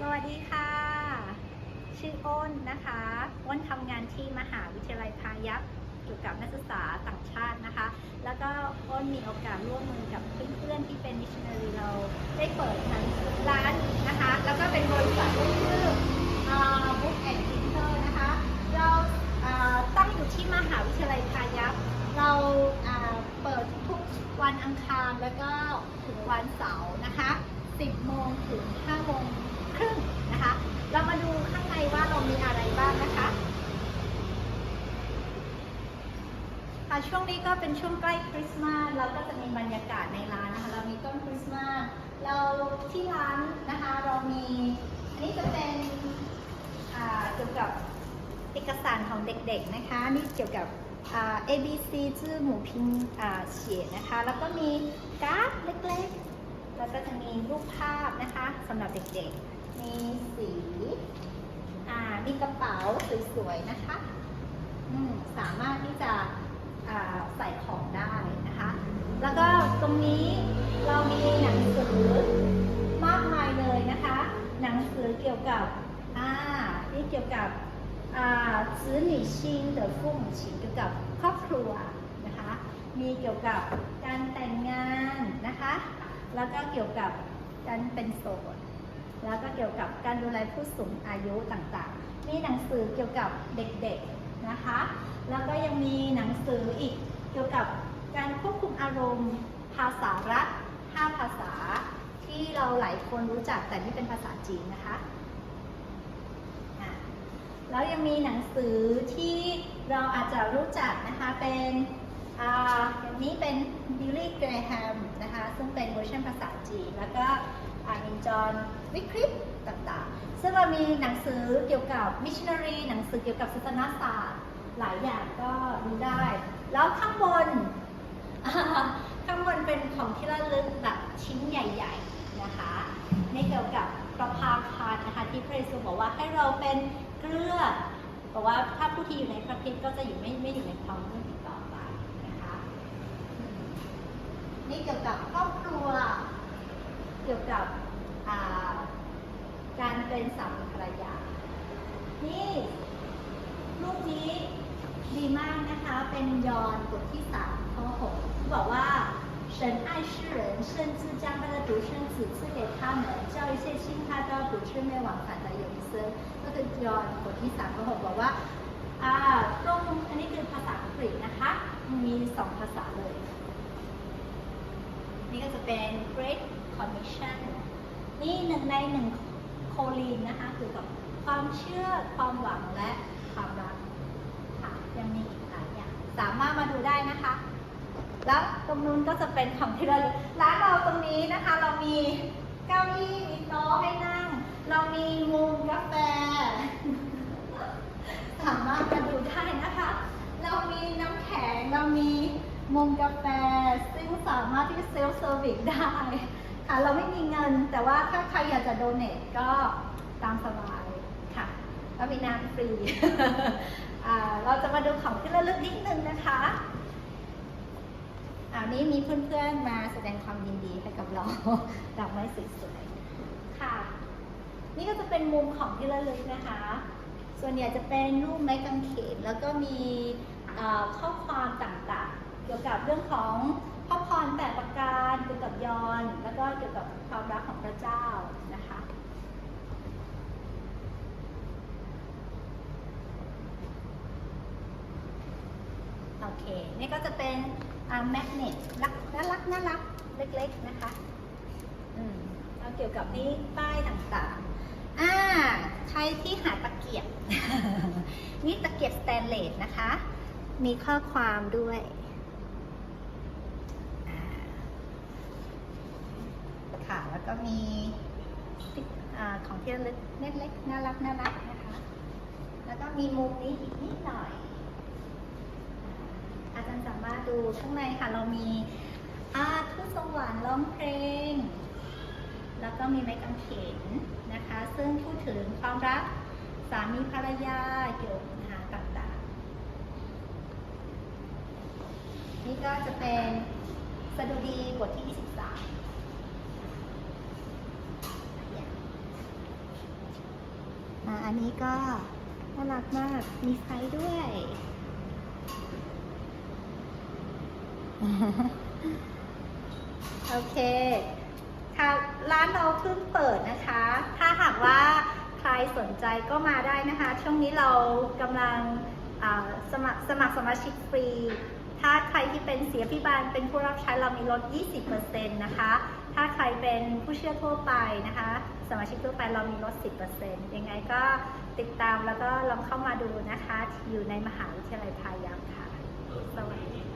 สวัสดีค่ะ ชื่ออ้นนะคะอ้นทำงานที่มหาวิทยาลัยพายัพเกี่ยวกับนักศึกษาต่างชาตินะคะ แล้วก็อ้นมีโอกาสร่วมมือกับเพื่อนๆที่เป็นมิชชันนารีเราได้เปิดร้านนะคะ แล้วก็เป็นบริษัทชื่อบุ๊กแอนด์พิมเตอร์นะคะ เราตั้งอยู่ที่มหาวิทยาลัยพายัพเราเปิดทุกวันอังคารแล้วก็ถึงวันเสาร์นะคะ 10โมงถึง5โมง ครึ่งนะคะ เรามาดูข้างในว่าเรามีอะไรบ้างนะคะค่ะช่วงนี้ก็เป็นช่วงใกล้คริสต์มาสเราก็จะมีบรรยากาศในร้านนะคะ เรามีต้นคริสต์มาสเราที่ร้านนะคะเรามีอันนี้จะเป็นเกี่ยวกับเอกสารของเด็กๆนะคะ นี่เกี่ยวกับ A B C ชื่อหมูพิมพ์อ่าเขียนนะคะ แล้วก็มีการ์ดเล็กๆ แล้วก็จะมีรูปภาพนะคะสำหรับเด็กๆ มีสี อ่า มีกระเป๋าสวยๆนะคะ อืม สามารถที่จะอ่าใส่ของได้นะคะ แล้วก็ตรงนี้เรามีหนังสือมากมายเลยนะคะ หนังสือเกี่ยวกับ อ่า ที่เกี่ยวกับ อ่าซื้อหนีชิงเดอฟุ่งฉีเกี่ยวกับครอบครัวนะคะ มีเกี่ยวกับการแต่งงานนะคะ แล้วก็เกี่ยวกับการเป็นโสด แล้วก็เกี่ยวกับการดูแลผู้สูงอายุต่างๆ มีหนังสือเกี่ยวกับเด็กๆนะคะ แล้วก็ยังมีหนังสืออีกเกี่ยวกับการควบคุมอารมณ์ ภาษารัฐ5ภาษา ที่เราหลายคนรู้จักแต่นี่เป็นภาษาจีนนะคะแล้วยังมีหนังสือที่เราอาจจะรู้จักนะคะเป็นอย่างนี้เป็นบิลลี่เกรแฮมนะคะซึ่งเป็นเวอร์ชันภาษาจีน แล้วก็ จอวิคริปต่างๆ ซึ่งเรามีหนังสือเกี่ยวกับมิชชันนารีหนังสือเกี่ยวกับศาสนาศาสตร์ หลายอย่างก็ดูได้ แล้วข้างบน ข้างบนเป็นของที่ระลึกแบบชิ้นใหญ่ ๆนะคะนี่เกี่ยวกับประภาคารนะคะที่พระเยซูบอกว่าให้เราเป็นเกลือบอกว่าถ้าผู้ที่อยู่ในพระคริสต์ก็จะอยู่ไม่ไม่อยู่ในความมืดอีกต่อไปนะคะนี่เกี่ยวกับครอบครัว เกี่ยวกับ การเป็นสามีภรรยา นี่รูปนี้ดีมากนะคะ เป็นยอห์นบทที่3ข้อ6ที่บอกว่า神爱世人，甚至将他的独生子赐给他们，叫一切信他都要不至灭亡，反得永生。ก็คือยอห์นบทที่3ข้อ6บอกว่าอ่าตรงอันนี้คือภาษาอังกฤษนะคะ มีสองภาษาเลย นี่ก็จะเป็น Great Commission นี่หนึ่งในหนึ่งโคลีนนะคะเกี่ยวกับความเชื่อความหวังและความรักค่ะยังมีอีกหลายอย่างสามารถมาดูได้นะคะ แล้วตรงนู้นก็จะเป็นของที่ระลึกร้านเราตรงนี้นะคะ เรามีเก้าอี้มีโต๊ะให้นั่ง เรามีมุมกาแฟ สามารถมาดูได้นะคะ เรามีน้ำแข็งเรามีมุมกาแฟ ซึ่งสามารถที่จะเซลฟ์เซอร์วิสได้ ค่ะเราไม่มีเงิน แต่ว่าถ้าใครอยากจะโดเนทก็ตามสบายค่ะแล้วมีน้ำฟรีอ่าเราจะมาดูของที่ระลึกนิดนึงนะคะอันนี้มีเพื่อนๆมาแสดงความยินดีให้กับเราดอกไม้สวยๆค่ะ นี่ก็จะเป็นมุมของที่ระลึกนะคะ ส่วนใหญ่จะเป็นรูปไม้กางเขนแล้วก็มีข้อความต่างๆ เกี่ยวกับเรื่องของ ระพรแต่ประการเกี่ยวกับยอน แล้วก็เกี่ยวกับความรักของพระเจ้านะคะโอเค นี่ก็จะเป็นแมกเนตรักน่ารักน่ารักเล็กๆนะคะ อืมแล้วเกี่ยวกับนี้ป้ายต่างๆ อ่า ใครที่หาตะเกียบ นี่ตะเกียบสแตนเลสนะคะ มีข้อความด้วยอ่าค่ะ แล้วก็มีอของที่ระลึกเล็กๆน่ารักน่ารักนะคะ แล้วก็มีมุมนี้อีกนิดหน่อย อาจารย์สามารถดูข้างในค่ะ เรามีอาทุสวรรค์ร้องเพลง แล้วก็มีไม้กางเขนนะคะ ซึ่งพูดถึงความรักสามีภรรยาเกี่ยวกับปัญหาต่างๆ นี่ก็จะเป็นสดุดีบทที่ 23าอั นนี้ก็น่ารักมาก มีไฟด้วย โอเค ค่ะ ร้านเราเพิ่งเปิดนะคะ ถ้าหากว่าใครสนใจก็มาได้นะคะ ช่วงนี้เรากำลังอ่าสมัครสมัครสมาชิกฟรี ถ้าใครที่เป็นเสียพิบาลเป็นผู้รับใช้เรามีลด 20%นะคะ ถ้าใครเป็นผู้เชื่อทั่วไปนะคะ สมาชิกทั่วไปเรามีลด 10%ยังไงก็ติดตามแล้วก็ลองเข้ามาดูนะคะ อยู่ในมหาวิทยาลัยพายัพค่ะ สวัสดี